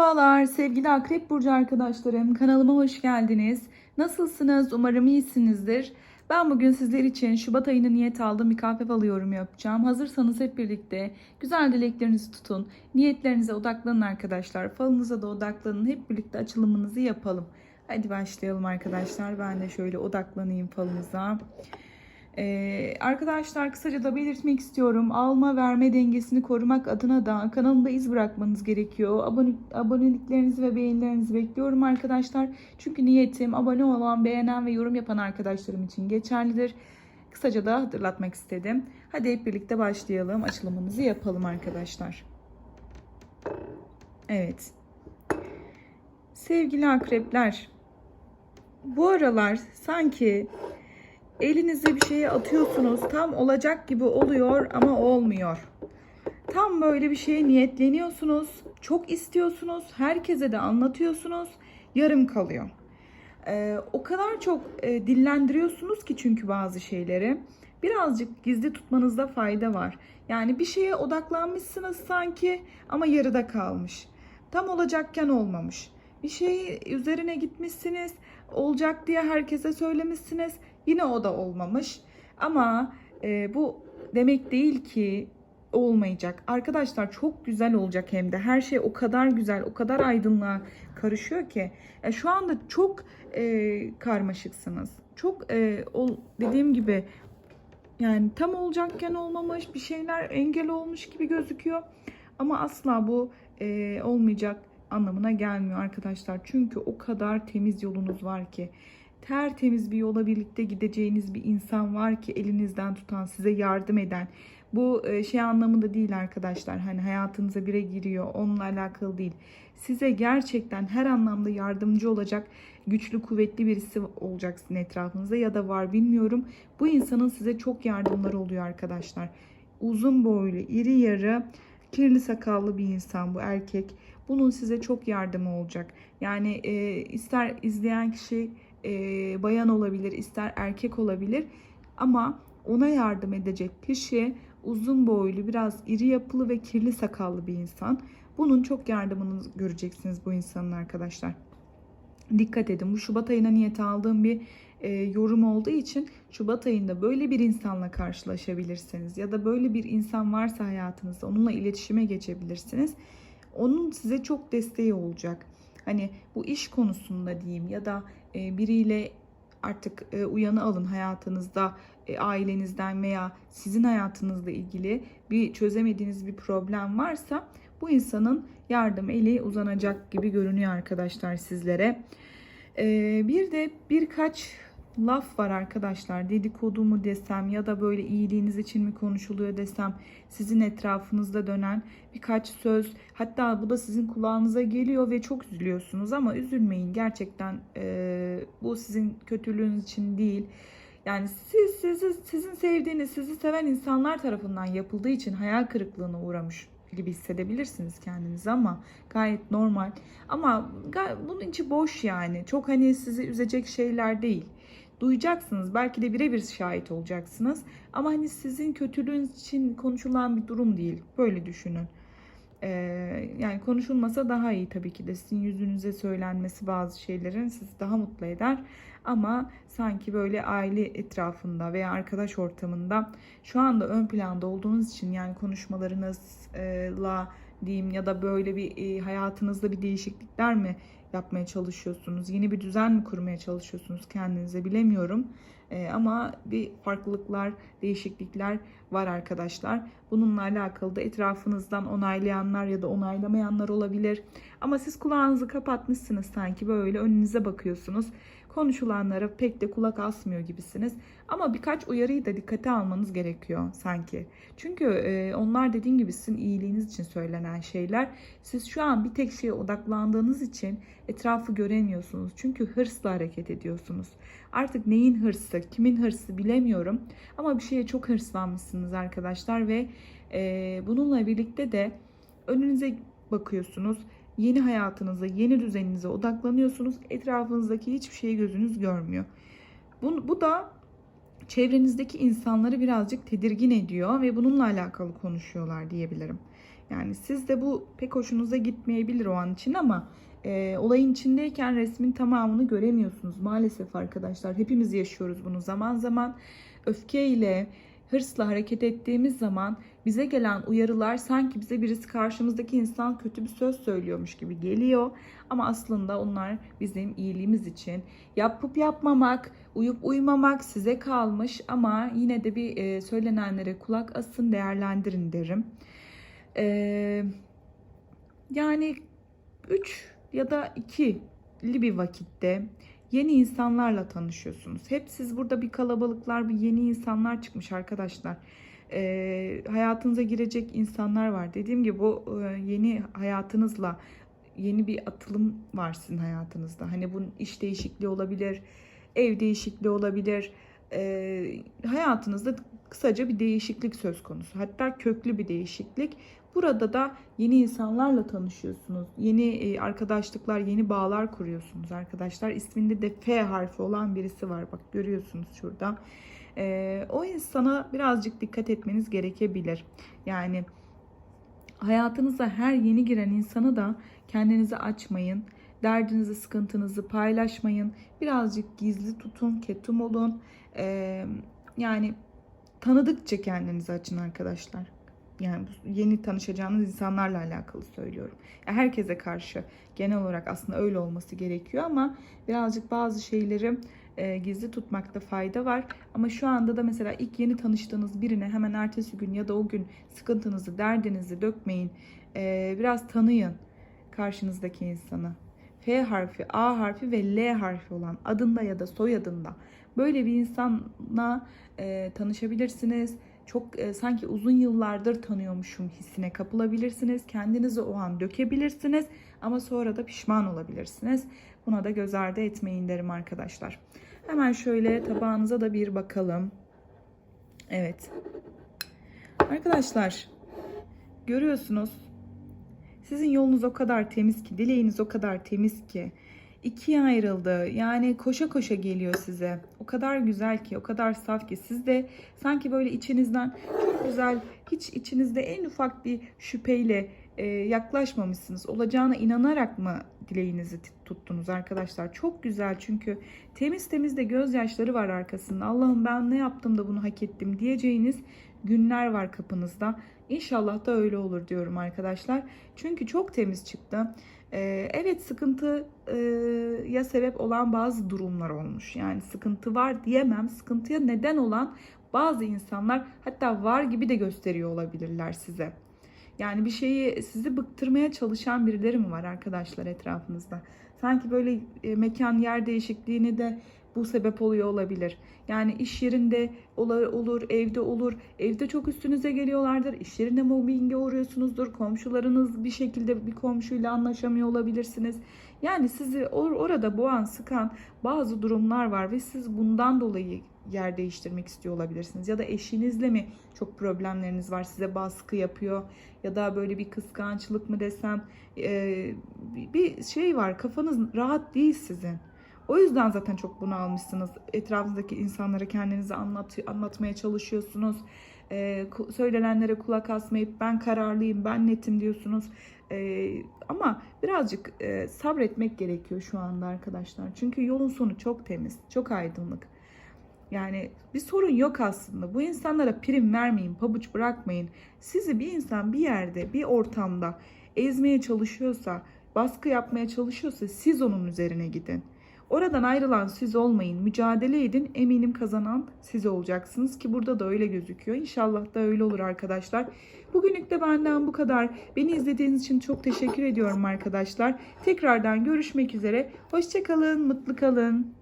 Merhabalar sevgili Akrep Burcu arkadaşlarım. Kanalıma hoş geldiniz. Nasılsınız? Umarım iyisinizdir. Ben bugün sizler için Şubat ayını niyet aldığım bir kahve falı yapacağım. Hazırsanız hep birlikte güzel dileklerinizi tutun. Niyetlerinize odaklanın arkadaşlar. Falınıza da odaklanın. Hep birlikte açılımınızı yapalım. Hadi başlayalım arkadaşlar. Ben de şöyle odaklanayım falınıza. Ee, arkadaşlar kısaca da belirtmek istiyorum. Alma verme dengesini korumak adına da kanalımda iz bırakmanız gerekiyor. Abone, aboneliklerinizi ve beğenilerinizi bekliyorum arkadaşlar. Çünkü niyetim abone olan, beğenen ve yorum yapan arkadaşlarım için geçerlidir. Kısaca da hatırlatmak istedim. Hadi hep birlikte başlayalım. Açılımımızı yapalım arkadaşlar. Evet. Sevgili akrepler. Bu aralar sanki elinize bir şeyi atıyorsunuz. Tam olacak gibi oluyor ama olmuyor. Tam böyle bir şeye niyetleniyorsunuz. Çok istiyorsunuz. Herkese de anlatıyorsunuz. Yarım kalıyor. Ee, o kadar çok e, dillendiriyorsunuz ki çünkü bazı şeyleri. Birazcık gizli tutmanızda fayda var. Yani bir şeye odaklanmışsınız sanki ama yarıda kalmış. Tam olacakken olmamış. Bir şeyi üzerine gitmişsiniz. Olacak diye herkese söylemişsiniz. Yine o da olmamış. Ama e, bu demek değil ki olmayacak. Arkadaşlar çok güzel olacak hem de. Her şey o kadar güzel, o kadar aydınlığa karışıyor ki. E, şu anda çok e, karmaşıksınız. Çok e, ol, dediğim gibi yani tam olacakken olmamış, bir şeyler engel olmuş gibi gözüküyor. Ama asla bu e, olmayacak anlamına gelmiyor arkadaşlar. Çünkü o kadar temiz yolunuz var ki tertemiz bir yola birlikte gideceğiniz bir insan var ki elinizden tutan, size yardım eden. Bu e, şey anlamında değil arkadaşlar. Hani hayatınıza bire giriyor. Onunla alakalı değil. Size gerçekten her anlamda yardımcı olacak güçlü, kuvvetli birisi olacak sizin etrafınızda ya da var bilmiyorum. Bu insanın size çok yardımları oluyor arkadaşlar. Uzun boylu, iri yarı, kirli sakallı bir insan bu erkek. Bunun size çok yardımı olacak. Yani e, ister izleyen kişi e, bayan olabilir, ister erkek olabilir. Ama ona yardım edecek kişi uzun boylu, biraz iri yapılı ve kirli sakallı bir insan. Bunun çok yardımını göreceksiniz bu insanın arkadaşlar. Dikkat edin bu Şubat ayına niyet aldığım bir e, yorum olduğu için Şubat ayında böyle bir insanla karşılaşabilirsiniz ya da böyle bir insan varsa hayatınızda onunla iletişime geçebilirsiniz. Onun size çok desteği olacak. Hani bu iş konusunda diyeyim ya da e, biriyle artık e, uyanı alın hayatınızda e, ailenizden veya sizin hayatınızla ilgili bir çözemediğiniz bir problem varsa bu insanın yardım eli uzanacak gibi görünüyor arkadaşlar sizlere. Bir de birkaç laf var arkadaşlar. Dedikodu mu desem ya da böyle iyiliğiniz için mi konuşuluyor desem sizin etrafınızda dönen birkaç söz hatta bu da sizin kulağınıza geliyor ve çok üzülüyorsunuz ama üzülmeyin gerçekten e, bu sizin kötülüğünüz için değil. Yani siz sizi, sizin sevdiğiniz, sizi seven insanlar tarafından yapıldığı için hayal kırıklığına uğramış gibi hissedebilirsiniz kendinizi ama gayet normal. Ama bunun içi boş yani. Çok hani sizi üzecek şeyler değil duyacaksınız. Belki de birebir şahit olacaksınız. Ama hani sizin kötülüğünüz için konuşulan bir durum değil. Böyle düşünün. Ee, yani konuşulmasa daha iyi tabii ki de sizin yüzünüze söylenmesi bazı şeylerin sizi daha mutlu eder. Ama sanki böyle aile etrafında veya arkadaş ortamında şu anda ön planda olduğunuz için yani konuşmalarınızla diyeyim ya da böyle bir e, hayatınızda bir değişiklikler mi yapmaya çalışıyorsunuz? Yeni bir düzen mi kurmaya çalışıyorsunuz kendinize bilemiyorum. E, ama bir farklılıklar, değişiklikler var arkadaşlar. Bununla alakalı da etrafınızdan onaylayanlar ya da onaylamayanlar olabilir. Ama siz kulağınızı kapatmışsınız sanki böyle önünüze bakıyorsunuz konuşulanlara pek de kulak asmıyor gibisiniz. Ama birkaç uyarıyı da dikkate almanız gerekiyor sanki. Çünkü e, onlar dediğim gibi sizin iyiliğiniz için söylenen şeyler. Siz şu an bir tek şeye odaklandığınız için etrafı göremiyorsunuz. Çünkü hırsla hareket ediyorsunuz. Artık neyin hırsı, kimin hırsı bilemiyorum. Ama bir şeye çok hırslanmışsınız arkadaşlar ve e, bununla birlikte de önünüze bakıyorsunuz yeni hayatınıza, yeni düzeninize odaklanıyorsunuz. Etrafınızdaki hiçbir şeyi gözünüz görmüyor. Bu, bu da çevrenizdeki insanları birazcık tedirgin ediyor ve bununla alakalı konuşuyorlar diyebilirim. Yani sizde bu pek hoşunuza gitmeyebilir o an için ama e, olayın içindeyken resmin tamamını göremiyorsunuz maalesef arkadaşlar. Hepimiz yaşıyoruz bunu zaman zaman. Öfkeyle, hırsla hareket ettiğimiz zaman bize gelen uyarılar sanki bize birisi karşımızdaki insan kötü bir söz söylüyormuş gibi geliyor. Ama aslında onlar bizim iyiliğimiz için yapıp yapmamak, uyup uymamak size kalmış ama yine de bir e, söylenenlere kulak asın, değerlendirin derim. Ee, yani 3 ya da 2'li bir vakitte yeni insanlarla tanışıyorsunuz. Hep siz burada bir kalabalıklar, bir yeni insanlar çıkmış arkadaşlar. Ee, hayatınıza girecek insanlar var. Dediğim gibi bu e, yeni hayatınızla yeni bir atılım var sizin hayatınızda. Hani bu iş değişikliği olabilir, ev değişikliği olabilir. Ee, hayatınızda kısaca bir değişiklik söz konusu. Hatta köklü bir değişiklik. Burada da yeni insanlarla tanışıyorsunuz. Yeni e, arkadaşlıklar, yeni bağlar kuruyorsunuz arkadaşlar. İsminde de F harfi olan birisi var. Bak görüyorsunuz şurada. Ee, o insana birazcık dikkat etmeniz gerekebilir. Yani hayatınıza her yeni giren insanı da kendinizi açmayın. Derdinizi, sıkıntınızı paylaşmayın. Birazcık gizli tutun, ketum olun. Ee, yani tanıdıkça kendinizi açın arkadaşlar. Yani yeni tanışacağınız insanlarla alakalı söylüyorum. Ya herkese karşı genel olarak aslında öyle olması gerekiyor ama birazcık bazı şeyleri e, gizli tutmakta fayda var. Ama şu anda da mesela ilk yeni tanıştığınız birine hemen ertesi gün ya da o gün sıkıntınızı, derdinizi dökmeyin. E, biraz tanıyın karşınızdaki insanı. F harfi, A harfi ve L harfi olan adında ya da soyadında böyle bir insanla e, tanışabilirsiniz. Çok e, sanki uzun yıllardır tanıyormuşum hissine kapılabilirsiniz. Kendinizi o an dökebilirsiniz ama sonra da pişman olabilirsiniz. Buna da göz ardı etmeyin derim arkadaşlar. Hemen şöyle tabağınıza da bir bakalım. Evet. Arkadaşlar görüyorsunuz sizin yolunuz o kadar temiz ki, dileğiniz o kadar temiz ki. ikiye ayrıldı. Yani koşa koşa geliyor size. O kadar güzel ki, o kadar saf ki. Siz de sanki böyle içinizden çok güzel, hiç içinizde en ufak bir şüpheyle e, yaklaşmamışsınız. Olacağına inanarak mı dileğinizi tuttunuz arkadaşlar? Çok güzel çünkü temiz temiz de gözyaşları var arkasında. Allah'ım ben ne yaptım da bunu hak ettim diyeceğiniz günler var kapınızda. İnşallah da öyle olur diyorum arkadaşlar. Çünkü çok temiz çıktı. Ee, evet sıkıntıya sebep olan bazı durumlar olmuş. Yani sıkıntı var diyemem. Sıkıntıya neden olan bazı insanlar hatta var gibi de gösteriyor olabilirler size. Yani bir şeyi sizi bıktırmaya çalışan birileri mi var arkadaşlar etrafınızda? Sanki böyle e, mekan yer değişikliğini de bu sebep oluyor olabilir. Yani iş yerinde olur, evde olur. Evde çok üstünüze geliyorlardır. İş yerinde mobbinge uğruyorsunuzdur. Komşularınız bir şekilde bir komşuyla anlaşamıyor olabilirsiniz. Yani sizi or- orada boğan, sıkan bazı durumlar var ve siz bundan dolayı yer değiştirmek istiyor olabilirsiniz. Ya da eşinizle mi çok problemleriniz var, size baskı yapıyor ya da böyle bir kıskançlık mı desem e, bir şey var, kafanız rahat değil sizin. O yüzden zaten çok bunu almışsınız. Etrafınızdaki insanlara kendinizi anlat, anlatmaya çalışıyorsunuz. Ku- söylenenlere kulak asmayıp ben kararlıyım, ben netim diyorsunuz. Ee, ama birazcık e, sabretmek gerekiyor şu anda arkadaşlar. Çünkü yolun sonu çok temiz, çok aydınlık. Yani bir sorun yok aslında. Bu insanlara prim vermeyin, pabuç bırakmayın. Sizi bir insan bir yerde, bir ortamda ezmeye çalışıyorsa, baskı yapmaya çalışıyorsa siz onun üzerine gidin. Oradan ayrılan siz olmayın. Mücadele edin. Eminim kazanan siz olacaksınız ki burada da öyle gözüküyor. İnşallah da öyle olur arkadaşlar. Bugünlük de benden bu kadar. Beni izlediğiniz için çok teşekkür ediyorum arkadaşlar. Tekrardan görüşmek üzere. Hoşçakalın, mutlu kalın.